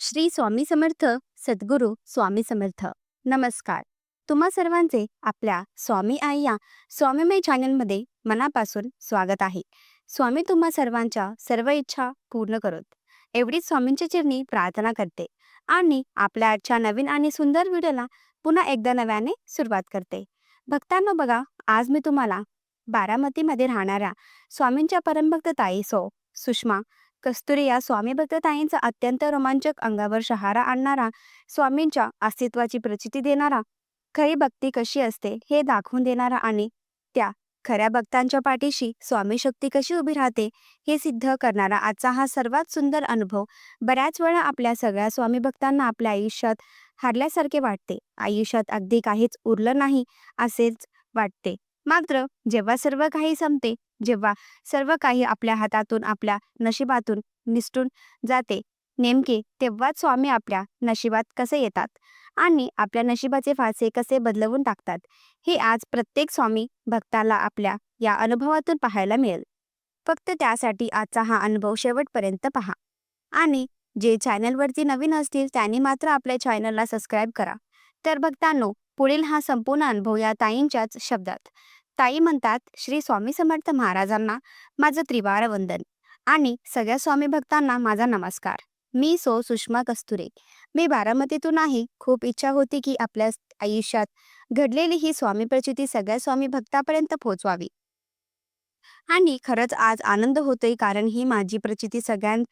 श्री स्वामी समर्थ सद्गुरू स्वामी समर्थ. नमस्कार. तुम्हा सर्वांचे आपल्या स्वामी आई या स्वामीमय चॅनलमध्ये मनापासून स्वागत आहे. स्वामी तुम्हा सर्वांच्या सर्व इच्छा पूर्ण करत. एवढीच स्वामींच्या चिरणी प्रार्थना करते आणि आपल्या आजच्या नवीन आणि सुंदर व्हिडिओला पुन्हा एकदा नव्याने सुरुवात करते. भक्तांनो बघा आज मी तुम्हाला बारामतीमध्ये राहणाऱ्या स्वामींच्या परमभक्त ताई सो सुषमा कस्तुरी या स्वामी भक्तताईंचा अत्यंत रोमांचक अंगावर शहारा आणणारा स्वामींच्या अस्तित्वाची प्रचिती देणारा खरी भक्ती कशी असते हे दाखवून देणारा आणि त्या खऱ्या भक्तांच्या पाठीशी स्वामी शक्ती कशी उभी राहते हे सिद्ध करणारा आजचा हा सर्वात सुंदर अनुभव बऱ्याच वेळा आपल्या सगळ्या स्वामी भक्तांना आपल्या आयुष्यात हरल्यासारखे वाटते. आयुष्यात अगदी काहीच उरलं नाही असेच वाटते. मात्र जेव्हा सर्व काही संपते जेव्हा सर्व काही आपल्या हातातून आपल्या नशिबातून निसटून जाते. नेमके तेव्हाच स्वामी आपल्या नशिबात कसे येतात आणि आपल्या नशिबाचे फासे कसे बदलवून टाकतात हे आज प्रत्येक स्वामी भक्ताला आपल्या या अनुभवातून पाहायला मिळेल. फक्त त्यासाठी आजचा हा अनुभव शेवटपर्यंत पहा आणि जे चॅनलवरती नवीन असतील त्यांनी मात्र आपल्या चॅनलला सबस्क्राईब करा. तर भक्तांनो पुढील हा संपूर्ण अनुभव या ताईंच्याच शब्दात. ताई म्हणतात श्री स्वामी समर्थ महाराजांना माझं त्रिवार वंदन आणि सगळ्या स्वामी भक्तांना माझा नमस्कार. मी सो सुषमा कस्तुरे. मी बारामतीतून आहे. खूप इच्छा होती की आपल्या आयुष्यात घडलेली ही स्वामी प्रचिती सगळ्या स्वामी भक्तापर्यंत पोहोचवावी. आणि खरंच आज आनंद होतोय कारण ही माझी प्रचिती सगळ्यां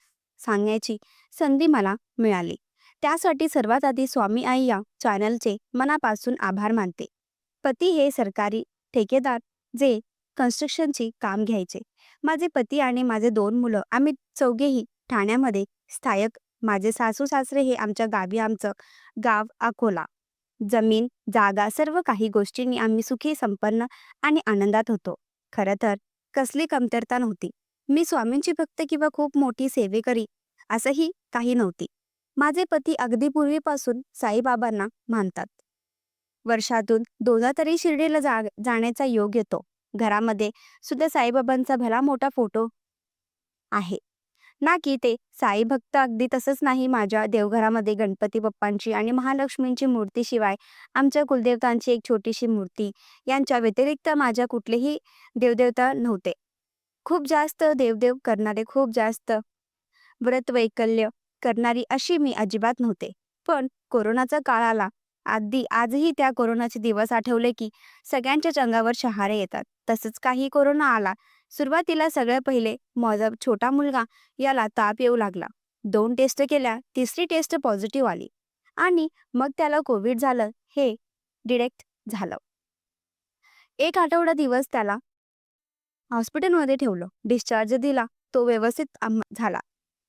सांगण्याची संधी मला मिळाली. त्यासाठी सर्वात आधी स्वामी आई या चॅनलचे मनापासून आभार मानते. पती हे सरकारी ठेकेदार जे कन्स्ट्रक्शनची काम घ्यायचे. माझे पती आणि माझे दोन मुलं आम्ही चौघेही ठाण्यामध्ये स्थायक. माझे सासू सासरे हे आमच्या गावी आमचं गाव अकोला. जमीन जागा सर्व काही गोष्टींनी आम्ही सुखी संपन्न आणि आनंदात होतो. खरं तर कसली कमतरता नव्हती. मी स्वामींची भक्त किंवा खूप मोठी सेवेकरी असंही काही नव्हती. माझे पती अगदी पूर्वीपासून साईबाबांना मानतात. वर्षातून दोनदा तरी शिर्डीला जा जाण्याचा योग येतो. घरामध्ये सुद्धा साईबाबांचा भला मोठा फोटो आहे. ना की ते साई भक्त अगदी तसंच नाही माझ्या देवघरामध्ये गणपती बाप्पांची आणि महालक्ष्मींची मूर्ती शिवाय आमच्या कुलदेवतांची एक छोटीशी मूर्ती यांच्या व्यतिरिक्त माझ्या कुठलेही देवदेवता नव्हते. खूप जास्त देवदेव करणारे खूप जास्त व्रत वैकल्य करणारी अशी मी अजिबात नव्हते. पण कोरोनाचा काळ आला अगदी आजही त्या कोरोनाचे दिवस आठवले की सगळ्यांच्याच अंगावर शहारे येतात. तसंच काही कोरोना आला सुरुवातीला सगळ्यात पहिले माझा छोटा मुलगा याला ताप येऊ लागला. दोन टेस्ट केल्या तिसरी टेस्ट पॉझिटिव्ह आली. आणि मग त्याला कोविड झालं हे डिरेक्ट झालं. एक आठवडा दिवस त्याला हॉस्पिटलमध्ये ठेवलं डिस्चार्ज दिला तो व्यवस्थित झाला.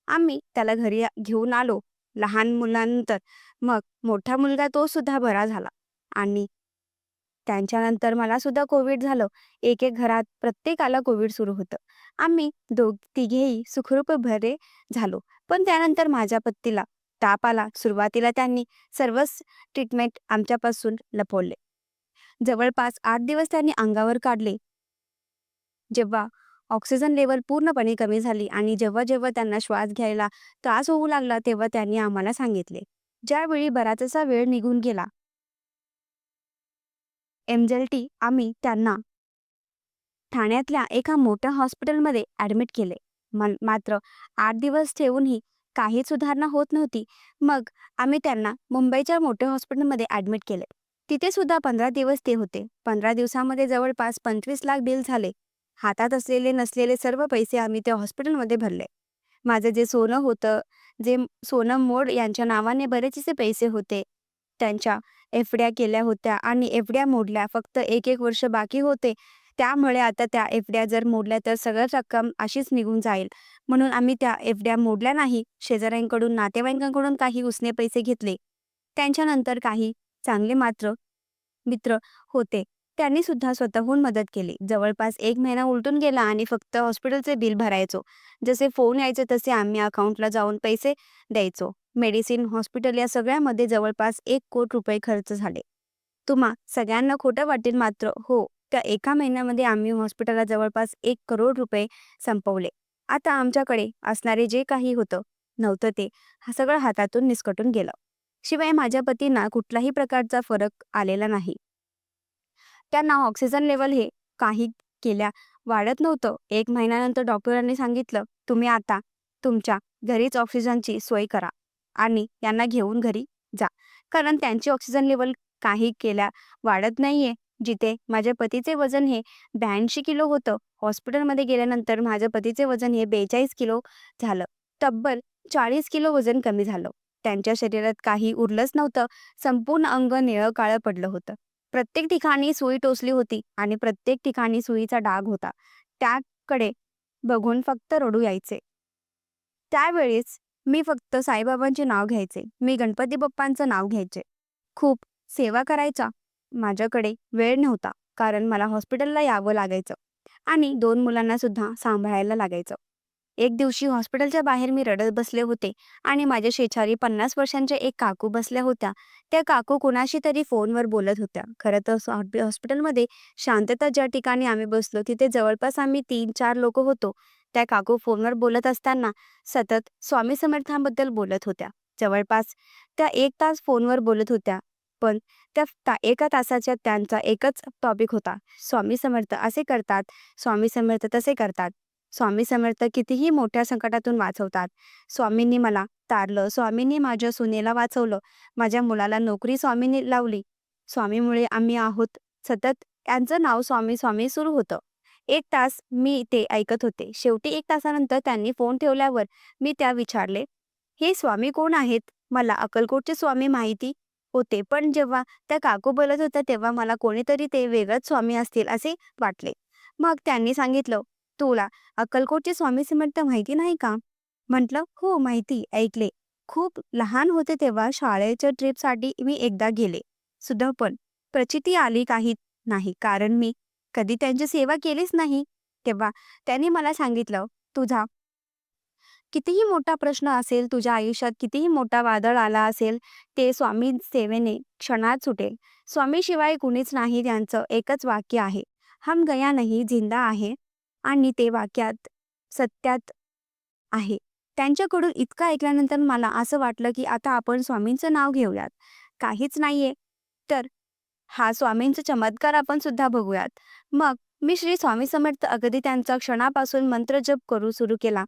आम्ही त्याला घरी घेऊन आलो. लहान मुलांनंतर मग मोठा मुलगा तो सुद्धा बरा झाला. आणि त्यांच्यानंतर मला सुद्धा कोविड झालं. एक एक घरात प्रत्येकाला कोविड सुरू होतं. आम्ही दोघ तिघेही सुखरूप बरे झालो. पण त्यानंतर माझ्या पत्तीला ताप आला. सुरुवातीला त्यांनी सर्वच ट्रीटमेंट आमच्यापासून लपवले. जवळपास आठ दिवस त्यांनी अंगावर काढले. जेव्हा ऑक्सिजन लेवल पूर्णपणे कमी झाली आणि जेव्हा जेव्हा त्यांना श्वास घ्यायला त्रास होऊ लागला तेव्हा त्यांनी आम्हाला सांगितले. ज्यावेळी बराचसा वेळ निघून गेला. एमजेलटी आम्ही त्यांना ठाण्यातल्या एका मोठ्या हॉस्पिटलमध्ये ॲडमिट केले. मात्र आठ दिवस ठेवूनही काही सुधारणा होत नव्हती. मग आम्ही त्यांना मुंबईच्या मोठ्या हॉस्पिटलमध्ये ॲडमिट केले. तिथे सुद्धा पंधरा दिवस ते होते. पंधरा दिवसामध्ये जवळपास पंचवीस लाख बिल झाले. हातात असलेले नसलेले सर्व पैसे आम्ही त्या हॉस्पिटलमध्ये भरले. माझं जे सोनं होतं जे सोनम मोड यांच्या नावाने बरेचसे पैसे होते त्यांच्या एफड्या केल्या होत्या आणि एफड्या मोडल्या फक्त एक एक वर्ष बाकी होते. त्यामुळे आता त्या एफड्या जर मोडल्या तर सगळं रक्कम अशीच निघून जाईल. म्हणून आम्ही त्या एफड्या मोडल्या नाही. शेजाऱ्यांकडून नातेवाईकांकडून काही उसने पैसे घेतले. त्यांच्यानंतर काही चांगले मात्र मित्र होते. त्यांनी सुद्धा स्वतःहून मदत केली. जवळपास एक महिना उलटून गेला आणि फक्त हॉस्पिटलचे बिल भरायचो. जसे फोन यायचे तसे आम्ही अकाउंटला जाऊन पैसे द्यायचो. मेडिसिन हॉस्पिटल या सगळ्यामध्ये जवळपास एक कोट रुपये खर्च झाले. तुम्हा सगळ्यांना खोटं वाटेल मात्र हो त्या एका महिन्यामध्ये आम्ही हॉस्पिटलला जवळपास एक करोड रुपये संपवले. आता आमच्याकडे असणारे जे काही होतं नव्हतं ते हा सगळं हातातून निसकटून गेलं. शिवाय माझ्या पतींना कुठलाही प्रकारचा फरक आलेला नाही. त्यांना ऑक्सिजन लेवल हे काही केल्या वाढत नव्हतं. एक महिन्यानंतर डॉक्टरांनी सांगितलं तुम्ही आता तुमच्या घरीच ऑक्सिजनची सोय करा आणि यांना घेऊन घरी जा. कारण त्यांची ऑक्सिजन लेवल काही केल्या वाढत नाहीये. जिथे माझ्या पतीचे वजन हे ब्याऐंशी किलो होतं हॉस्पिटलमध्ये गेल्यानंतर माझ्या पतीचे वजन हे बेचाळीस किलो झालं. तब्बल चाळीस किलो वजन कमी झालं. त्यांच्या शरीरात काही उरलंच नव्हतं. संपूर्ण अंग निळं काळं पडलं होतं. प्रत्येक ठिकाणी सुई टोचली होती आणि प्रत्येक ठिकाणी सुईचा डाग होता. त्याकडे बघून फक्त रडू यायचे. त्यावेळेस मी फक्त साईबाबांचे नाव घ्यायचे. मी गणपती बाप्पांचं नाव घ्यायचे. खूप सेवा करायचा. माझ्याकडे वेळ नव्हता कारण मला हॉस्पिटलला यावं लागायचं आणि दोन मुलांना सुद्धा सांभाळायला लागायचं. एक दिवशी हॉस्पिटलच्या बाहेर मी रडत बसले होते आणि माझ्या शेजारी पन्नास वर्षांच्या एक काकू बसल्या होत्या. त्या काकू कुणाशी तरी फोनवर बोलत होत्या. खरं तर हॉस्पिटलमध्ये शांतता ज्या ठिकाणी आम्ही बसलो तिथे जवळपास आम्ही तीन चार लोक होतो. त्या काकू फोनवर बोलत असताना सतत स्वामी समर्थांबद्दल बोलत होत्या. जवळपास त्या एक तास फोनवर बोलत होत्या पण त्या ता एका तासाच्या त्यांचा एकच टॉपिक होता. स्वामी समर्थ असे करतात स्वामी समर्थ तसे करतात. स्वामी समर्थ कितीही मोठ्या संकटातून वाचवतात. स्वामींनी मला तारलं स्वामींनी माझ्या सुनेला वाचवलं माझ्या मुलाला नोकरी स्वामींनी लावली. स्वामीमुळे आम्ही आहोत. सतत यांचं नाव स्वामी स्वामी सुरू होतं. एक तास मी ते ऐकत होते. शेवटी एक तासानंतर त्यांनी फोन ठेवल्यावर मी त्या विचारले हे स्वामी कोण आहेत? मला अक्कलकोटचे स्वामी माहिती होते पण जेव्हा त्या काकू बोलत होत्या तेव्हा मला कोणीतरी ते वेगळंच स्वामी असतील असे वाटले. मग त्यांनी सांगितलं तुला अक्कलकोटचे स्वामी समर्थ माहिती नाही का? म्हटलं हो माहिती ऐकले. खूप लहान होते तेव्हा शाळेच्या ट्रिपसाठी मी एकदा गेले. सुद्धा पण. प्रचिती आली काही नाही कारण मी कधी त्यांची सेवा केलीच नाही. तेव्हा त्यांनी मला सांगितलं तुझा कितीही मोठा प्रश्न असेल तुझ्या आयुष्यात कितीही मोठा वादळ आला असेल ते स्वामी सेवेने क्षणात सुटेल. स्वामी शिवाय कुणीच नाही त्यांचं एकच वाक्य आहे. हम गया नाही जिंदा आहे. आणि ते वाक्यात सत्यात आहे. त्यांच्याकडून इतकं ऐकल्यानंतर मला असं वाटलं की आता आपण स्वामींचं नाव घेऊयात. काहीच नाहीये. तर हा स्वामींचा चमत्कार आपण सुद्धा बघूयात. मग मी श्री स्वामी समर्थ अगदी त्यांचा क्षणापासून मंत्र जप करू सुरू केला.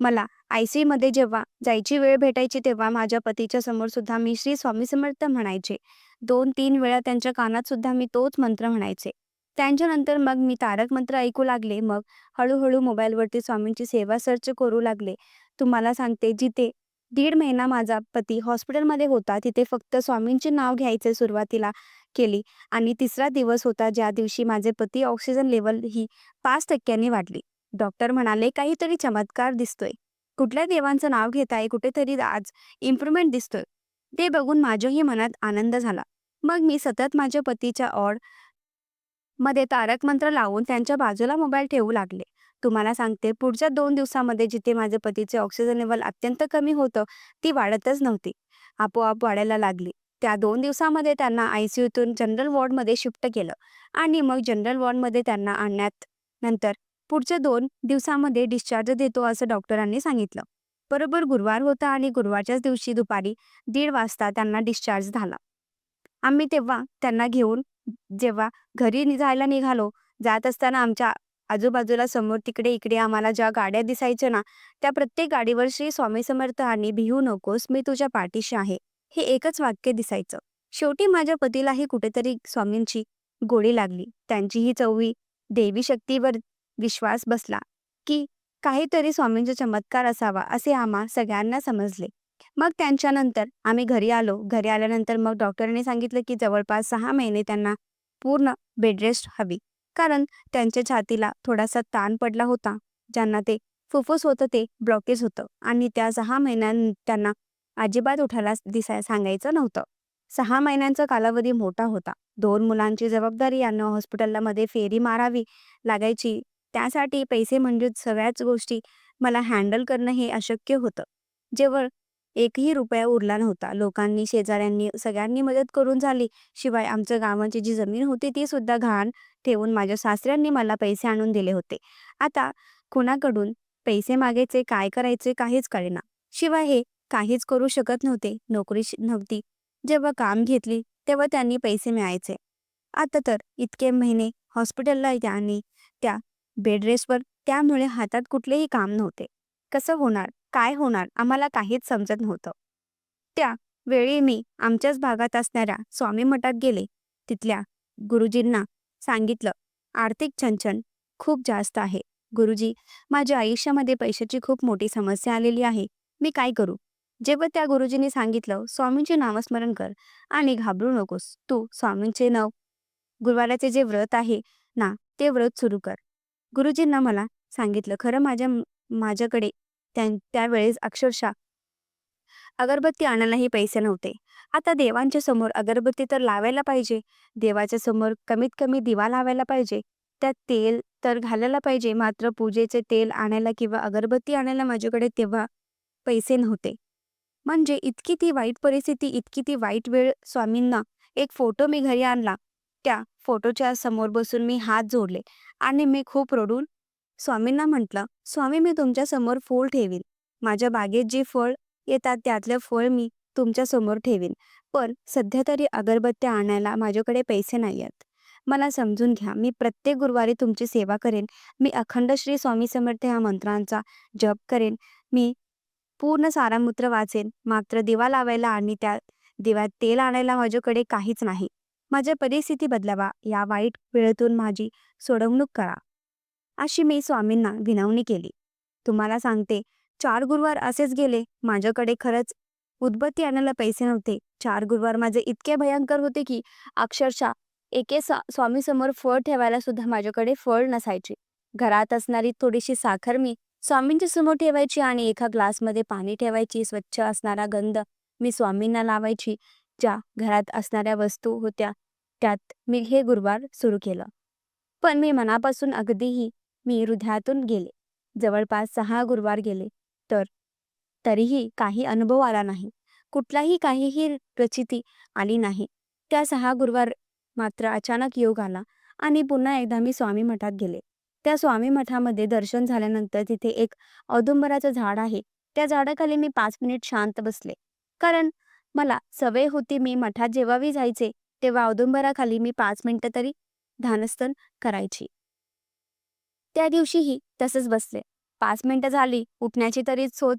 मला आय सी मध्ये जेव्हा जायची वेळ भेटायची तेव्हा माझ्या पतीच्या समोर सुद्धा मी श्री स्वामी समर्थ म्हणायचे. दोन तीन वेळा त्यांच्या कानात सुद्धा मी तोच मंत्र म्हणायचे. त्यांच्यानंतर मग मी तारक मंत्र ऐकू लागले. मग हळूहळू मोबाईलवरती स्वामींची सेवा सर्च करू लागले. तुम्हाला सांगते जिथे दीड महिना माझा पती हॉस्पिटलमध्ये होता तिथे फक्त स्वामींचे नाव घ्यायचे सुरुवातीला केली आणि तिसरा दिवस होता ज्या दिवशी माझे पती ऑक्सिजन लेवल ही पाच टक्क्यांनी वाढली. डॉक्टर म्हणाले काहीतरी चमत्कार दिसतोय. कुठल्या देवांचं नाव घेताय? कुठेतरी आज इम्प्रुव्हमेंट दिसतोय. ते बघून माझ्याही मनात आनंद झाला. मग मी सतत माझ्या पतीच्या ऑड मध्ये तारक मंत्र लावून त्यांच्या बाजूला मोबाईल ठेवू लागले. तुम्हाला सांगते पुढच्या दोन दिवसामध्ये जिथे माझ्या पतीचे ऑक्सिजन लेवल अत्यंत कमी होतं ती वाढतच नव्हती. आपोआप वाढायला लागली. त्या दोन दिवसामध्ये त्यांना आयसीयूतून जनरल वॉर्डमध्ये शिफ्ट केलं आणि मग जनरल वॉर्डमध्ये त्यांना आणण्यात नंतर पुढच्या दोन दिवसामध्ये डिस्चार्ज देतो असं डॉक्टरांनी सांगितलं. बरोबर गुरुवार होता आणि गुरुवारच्याच दिवशी दुपारी दीड वाजता त्यांना डिस्चार्ज झाला. आम्ही तेव्हा त्यांना घेऊन जेव्हा घरी नि- जायला निघालो जात असताना आमच्या आजूबाजूला समोर तिकडे इकडे आम्हाला ज्या गाड्या दिसायच्या ना त्या प्रत्येक गाडीवर श्री स्वामी समर्थ आणि भिवू नकोस मी तुझ्या पाठीशी आहे हे एकच वाक्य दिसायचं. शेवटी माझ्या पतीलाही कुठेतरी स्वामींची गोडी लागली. त्यांची ही चववी देवी शक्तीवर विश्वास बसला की काहीतरी स्वामींचा चमत्कार असावा असे आम्हा सगळ्यांना समजले. मग त्यांच्यानंतर आम्ही घरी आलो. घरी आल्यानंतर मग डॉक्टरांनी सांगितलं की जवळपास सहा महिने त्यांना पूर्ण बेडरेस्ट हवी. कारण त्यांच्या छातीला थोडासा ताण पडला होता. ज्यांना ते फुफ्फुस होतं ते ब्लॉकेज होतं. आणि त्या सहा महिन्यां त्यांना अजिबात उठायला दिसाय सांगायचं नव्हतं. सहा महिन्यांचा कालावधी मोठा होता. दोन मुलांची जबाबदारी यांना हॉस्पिटलला मध्ये फेरी मारावी लागायची. त्यासाठी पैसे म्हणजे सगळ्याच गोष्टी मला हँडल करणं हे अशक्य होतं. जेव्हा एकही रुपया उरला नव्हता. लोकांनी शेजाऱ्यांनी सगळ्यांनी मदत करून झाली. शिवाय आमच्या गावाची जी जमीन होती ती सुद्धा घाण ठेवून माझ्या सासऱ्यांनी मला पैसे आणून दिले होते. आता कुणाकडून? पैसे मागायचे काय करायचे काहीच कळेना. शिवाय हे काहीच करू शकत नव्हते. नोकरी नव्हती. जेव्हा काम घेतली तेव्हा त्यांनी पैसे मिळायचे. आता तर इतके महिने हॉस्पिटलला आणि त्या बेडरेस्टवर त्यामुळे हातात कुठलेही काम नव्हते. कसं होणार? काय होणार आम्हाला काहीच समजत नव्हतं. त्या वेळी मी आमच्याच भागात असणाऱ्या स्वामी मठात गेले. तिथल्या गुरुजींना सांगितलं आर्थिक छनछन खूप जास्त आहे. गुरुजी माझ्या आयुष्यामध्ये पैशाची खूप मोठी समस्या आलेली आहे. मी काय करू? जेव्हा त्या गुरुजींनी सांगितलं स्वामींचे नामस्मरण कर आणि घाबरू नकोस. तू स्वामींचे नाव. गुरुवाराचे जे व्रत आहे ना ते व्रत सुरू कर. गुरुजींना मला सांगितलं खरं माझ्या माझ्याकडे त्या त्यावेळेस अक्षरशः अगरबत्ती आणायलाही पैसे नव्हते. आता देवांच्या समोर अगरबत्ती तर लावायला पाहिजे. देवाच्या समोर कमीत कमी दिवा लावायला पाहिजे. त्यात तेल तर घालायला पाहिजे. मात्र पूजेचे तेल आणायला किंवा अगरबत्ती आणायला माझ्याकडे तेव्हा पैसे नव्हते. म्हणजे इतकी ती वाईट परिस्थिती इतकी ती वाईट वेळ स्वामींना एक फोटो मी घरी आणला. त्या फोटोच्या समोर बसून मी हात जोडले आणि मी खूप रडून स्वामींना म्हटलं स्वामी मी तुमच्यासमोर फूल ठेवीन. माझ्या बागेत जे फळ येतात त्यातलं फळ मी तुमच्यासमोर ठेवीन. पण सध्या तरी अगरबत्त्या आणायला माझ्याकडे पैसे नाही आहेत. मला समजून घ्या मी प्रत्येक गुरुवारी तुमची सेवा करेन. मी अखंड श्री स्वामी समर्थ ह्या मंत्रांचा जप करेन. मी पूर्ण सारामूत्र वाचेन. मात्र दिवा लावायला आणि त्या दिव्यात तेल आणायला माझ्याकडे काहीच नाही. माझ्या परिस्थिती बदलावा. या वाईट वेळेतून माझी सोडवणूक करा. अशी मी स्वामींना विनवणी केली. तुम्हाला सांगते चार गुरुवार असेच गेले. माझ्याकडे खरंच उदबत्ती आणायला पैसे नव्हते. चार गुरुवार माझे इतके भयंकर होते की अक्षरशः एके सा स्वामी समोर फळ ठेवायला सुद्धा माझ्याकडे फळ नसायचे. घरात असणारी थोडीशी साखर मी स्वामींच्या समोर ठेवायची आणि एका ग्लासमध्ये पाणी ठेवायची. स्वच्छ असणारा गंध मी स्वामींना लावायची. ज्या घरात असणाऱ्या वस्तू होत्या त्यात मी हे गुरुवार सुरू केलं. पण मी मनापासून अगदीही मी हृदयातून गेले. जवळपास सहा गुरुवार गेले. तर तरीही काही अनुभव आला नाही. कुठलाही काहीही रचिती आली नाही. त्या सहा गुरुवार मात्र अचानक योग आला आणि पुन्हा एकदा मी स्वामी मठात गेले. त्या स्वामी मठामध्ये दर्शन झाल्यानंतर तिथे एक औदुंबराचं झाड आहे. त्या झाडाखाली मी पाच मिनिट शांत बसले. कारण मला सवय होती मी मठात जेव्हाही जायचे तेव्हा औदुंबराखाली मी पाच मिनिटं तरी ध्यानस्थन करायची. त्या दिवशीही तसंच बसले. पाच मिनिटं झाली उठण्याची तरी सोच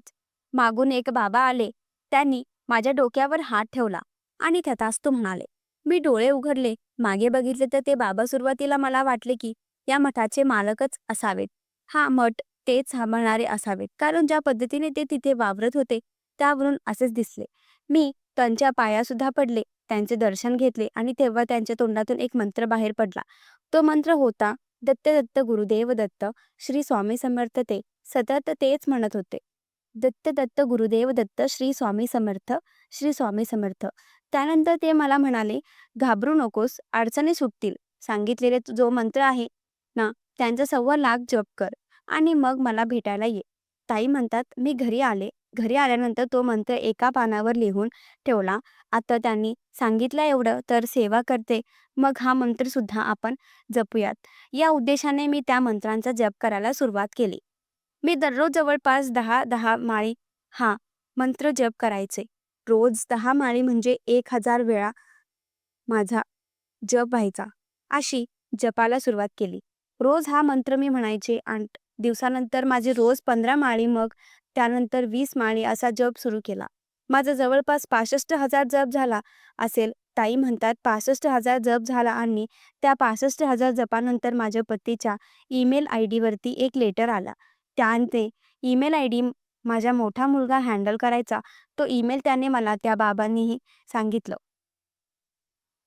मागून एक बाबा आले. त्यांनी माझ्या डोक्यावर हात ठेवला आणि तथास्तू म्हणाले मी डोळे उघडले. मागे बघितले तर ते बाबा सुरुवातीला मला वाटले की या मठाचे मालकच असावेत. हा मठ तेच सांभाळणारे असावेत. कारण ज्या पद्धतीने ते तिथे वावरत होते त्यावरून असेच दिसले. मी त्यांच्या पायासुद्धा पडले त्यांचे दर्शन घेतले आणि तेव्हा त्यांच्या तोंडातून एक मंत्र बाहेर पडला. तो मंत्र होता दत्त दत्त गुरुदेव दत्त श्री स्वामी समर्थ ते. सतत तेच म्हणत होते. दत्त दत्त गुरुदेव दत्त श्री स्वामी समर्थ श्री स्वामी समर्थ. त्यानंतर ते मला म्हणाले घाबरू नकोस अडचणी सुटतील. सांगितलेले जो मंत्र आहे ना त्यांचा सव्वा लाख जप कर आणि मग मला भेटायला ये ताई म्हणतात मी घरी आले. घरी आल्यानंतर तो मंत्र एका पानावर लिहून ठेवला. आता त्यांनी सांगितलं एवढं तर सेवा करते. मग हा मंत्र सुद्धा आपण जपूयात. या उद्देशाने मी त्या मंत्रांचा जप करायला सुरुवात केली. मी दररोज जवळपास दहा दहा माळी हा मंत्र जप करायचे. रोज दहा माळी म्हणजे एक हजार वेळा माझा जप व्हायचा अशी जपाला सुरुवात केली. रोज हा मंत्र मी म्हणायचे आणि दिवसानंतर माझे रोज पंधरा माळी मग त्यानंतर वीस माळी असा जप सुरू केला. माझा जवळपास पासष्ट हजार जप झाला असेल. ताई म्हणतात पासष्ट हजार जप झाला आणि त्या पासष्ट हजार जपानंतर माझ्या पतीच्या ईमेल आय डीवरती एक लेटर आला. त्याने ईमेल आय डी माझा मोठा मुलगा हँडल करायचा. तो ईमेल त्याने मला त्या बाबांनीही सांगितलं.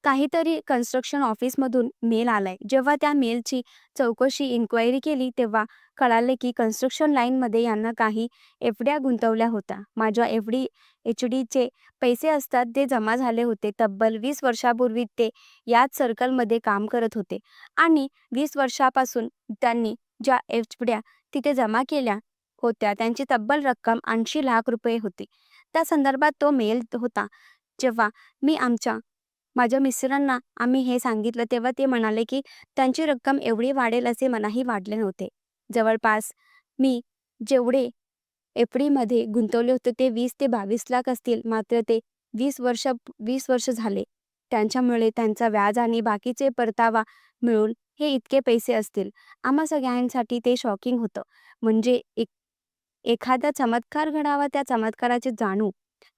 काहीतरी कन्स्ट्रक्शन ऑफिसमधून मेल आलाय. जेव्हा त्या मेलची चौकशी इन्क्वायरी केली तेव्हा कळाले की कन्स्ट्रक्शन लाईनमध्ये यांना काही एफ ड्या गुंतवल्या होत्या. माझ्या एफ डी एच डीचे पैसे असतात ते जमा झाले होते. तब्बल वीस वर्षापूर्वी ते याच सर्कलमध्ये काम करत होते. आणि वीस वर्षापासून त्यांनी ज्या एफ ड्या तिथे जमा केल्या होत्या त्यांची तब्बल रक्कम ऐंशी लाख रुपये होती. त्या संदर्भात तो मेल होता. जेव्हा मी आमच्या माझ्या मिस्टरांना आम्ही हे सांगितलं तेव्हा ते म्हणाले की त्यांची रक्कम एवढी वाढेल असे मनाही वाढले नव्हते. जवळपास मी जेवढे एफ गुंतवले होते ते वीस ते बावीस लाख असतील. मात्र ते वीस वर्ष वीस वर्ष झाले. त्यांच्यामुळे त्यांचा व्याज आणि बाकीचे परतावा मिळून हे इतके पैसे असतील. आम्हा सगळ्यांसाठी ते शॉकिंग होतं. म्हणजे एक एखादा चमत्कार घडावा त्या चमत्काराचे जाणू.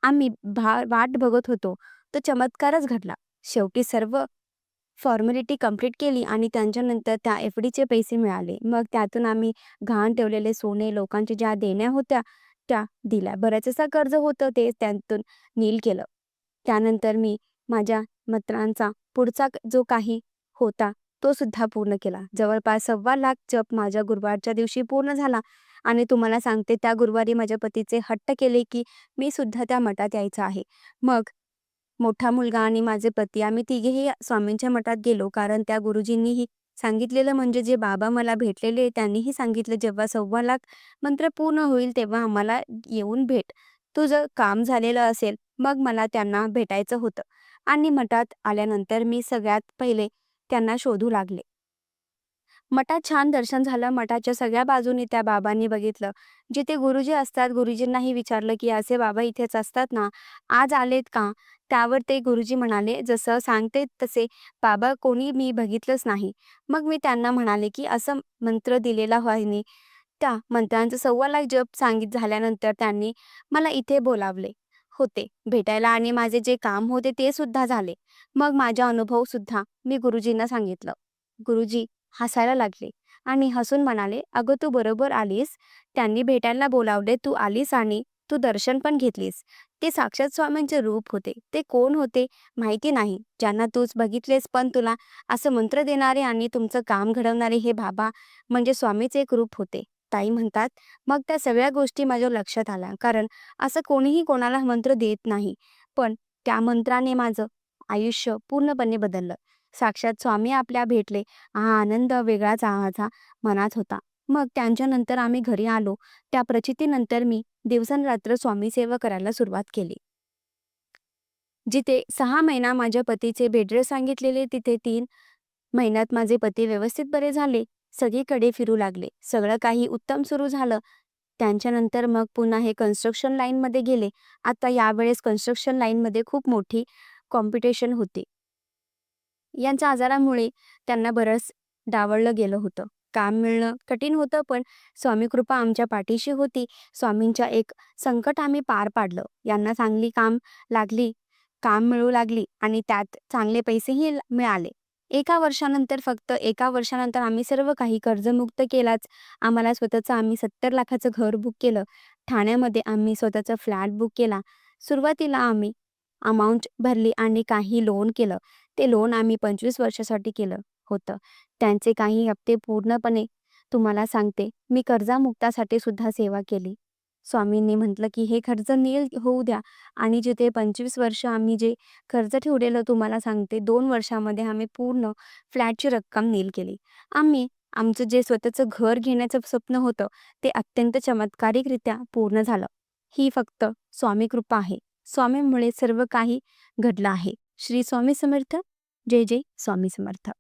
आम्ही भा वाट बघत होतो. तो चमत्कारच घडला. शेवटी सर्व फॉर्मॅलिटी कंप्लीट केली आणि त्यांच्यानंतर त्या एफ डीचे पैसे मिळाले. मग त्यातून आम्ही घाण ठेवलेले सोने लोकांच्या ज्या देण्या होत्या त्या दिल्या. बऱ्याचसा कर्ज होतं ते त्यातून नील केलं. त्यानंतर मी माझ्या मित्रांचा पुढचा जो काही होता तो सुद्धा पूर्ण केला. जवळपास सव्वा लाख जप माझ्या गुरुवारच्या दिवशी पूर्ण झाला आणि तुम्हाला सांगते त्या गुरुवारी माझ्या पतीचे हट्ट केले की मी सुद्धा त्या मठात यायचं आहे. मग मोठा मुलगा आणि माझे पती आम्ही तिघेही स्वामींच्या मठात गेलो. कारण त्या गुरुजींनीही सांगितलेलं म्हणजे जे बाबा मला भेटलेले त्यांनीही सांगितलं जेव्हा सव्वा लाख मंत्र पूर्ण होईल तेव्हा आम्हाला येऊन भेट. तुझं काम झालेलं असेल मग मला त्यांना भेटायचं होतं. आणि मठात आल्यानंतर मी सगळ्यात पहिले त्यांना शोधू लागले. मठात छान दर्शन झालं. मठाच्या सगळ्या बाजूनी त्या बाबांनी बघितलं. जिथे गुरुजी असतात गुरुजींनाही विचारलं की असे बाबा इथेच असतात ना? आज आलेत का? त्यावर ते गुरुजी म्हणाले जसं सांगते तसे बाबा कोणी मी बघितलंच नाही. मग मी त्यांना म्हणाले की असं मंत्र दिलेला व्हायने त्या मंत्रांचं सव्वा लाख जप सांगित झाल्यानंतर त्यांनी मला इथे बोलावले होते. भेटायला आणि माझे जे काम होते ते सुद्धा झाले. मग माझा अनुभव सुद्धा मी गुरुजींना सांगितलं. गुरुजी हसायला लागले आणि हसून म्हणाले अगं तू बरोबर आलीस. त्यांनी भेटायला बोलावले तू आलीस आणि तू दर्शन पण घेतलीस. ते साक्षात स्वामींचे रूप होते. ते कोण होते माहिती नाही. ज्यांना तूच बघितलेस पण तुला असं मंत्र देणारे आणि तुमचं काम घडवणारे हे बाबा म्हणजे स्वामीचे एक रूप होते. ताई म्हणतात मग त्या सगळ्या गोष्टी माझ्या लक्षात आल्या. कारण असं कोणीही कोणाला मंत्र देत नाही. पण त्या मंत्राने माझं आयुष्य पूर्णपणे बदललं. साक्षात स्वामी आपल्या भेटले. हा आनंद वेगळाच माझा मनात होता. मग त्यांच्यानंतर आम्ही घरी आलो. त्या प्रचितीनंतर मी दिवसनरात्र स्वामी सेवा करायला सुरुवात केली. जिथे सहा महिना माझ्या पतीचे बेडरे सांगितलेले तिथे तीन महिन्यात माझे पती व्यवस्थित बरे झाले. सगळीकडे फिरू लागले. सगळं काही उत्तम सुरू झालं. त्यांच्यानंतर मग पुन्हा हे कन्स्ट्रक्शन लाईनमध्ये गेले. आता यावेळेस कन्स्ट्रक्शन लाईनमध्ये खूप मोठी कॉम्पिटिशन होती. यांच्या आजारामुळे त्यांना बरंच डावळलं गेलं होतं. काम मिळणं कठीण होतं पण स्वामी कृपा आमच्या पाठीशी होती. स्वामींच्या एक संकट आम्ही पार पाडलं. यांना चांगली काम लागली काम मिळू लागली आणि त्यात चांगले पैसेही मिळाले. एका वर्षानंतर फक्त एका वर्षानंतर आम्ही सर्व काही कर्जमुक्त केलाच. आम्हाला स्वतःचं आम्ही सत्तर लाखाचं घर बुक केलं. ठाण्यामध्ये आम्ही स्वतःचा फ्लॅट बुक केला. सुरुवातीला आम्ही अमाऊंट भरली आणि काही लोन केलं. ते लोन आम्ही पंचवीस वर्षासाठी केलं होतं. त्यांचे काही हप्ते पूर्णपणे तुम्हाला सांगते. मी कर्जामुक्तासाठी सुद्धा सेवा केली. स्वामींनी म्हटलं की हे कर्ज नील होऊ द्या आणि जिथे पंचवीस वर्ष आम्ही जे कर्ज ठेवलेलं तुम्हाला सांगते दोन वर्षामध्ये आम्ही पूर्ण फ्लॅटची रक्कम नील केली. आम्ही आमचं जे स्वतःचं घर घेण्याचं स्वप्न होतं ते अत्यंत चमत्कारिकरित्या पूर्ण झालं. ही फक्त स्वामी कृपा आहे. स्वामीमुळे सर्व काही घडलं आहे. श्री स्वामी समर्थ. जय जय स्वामी समर्थ.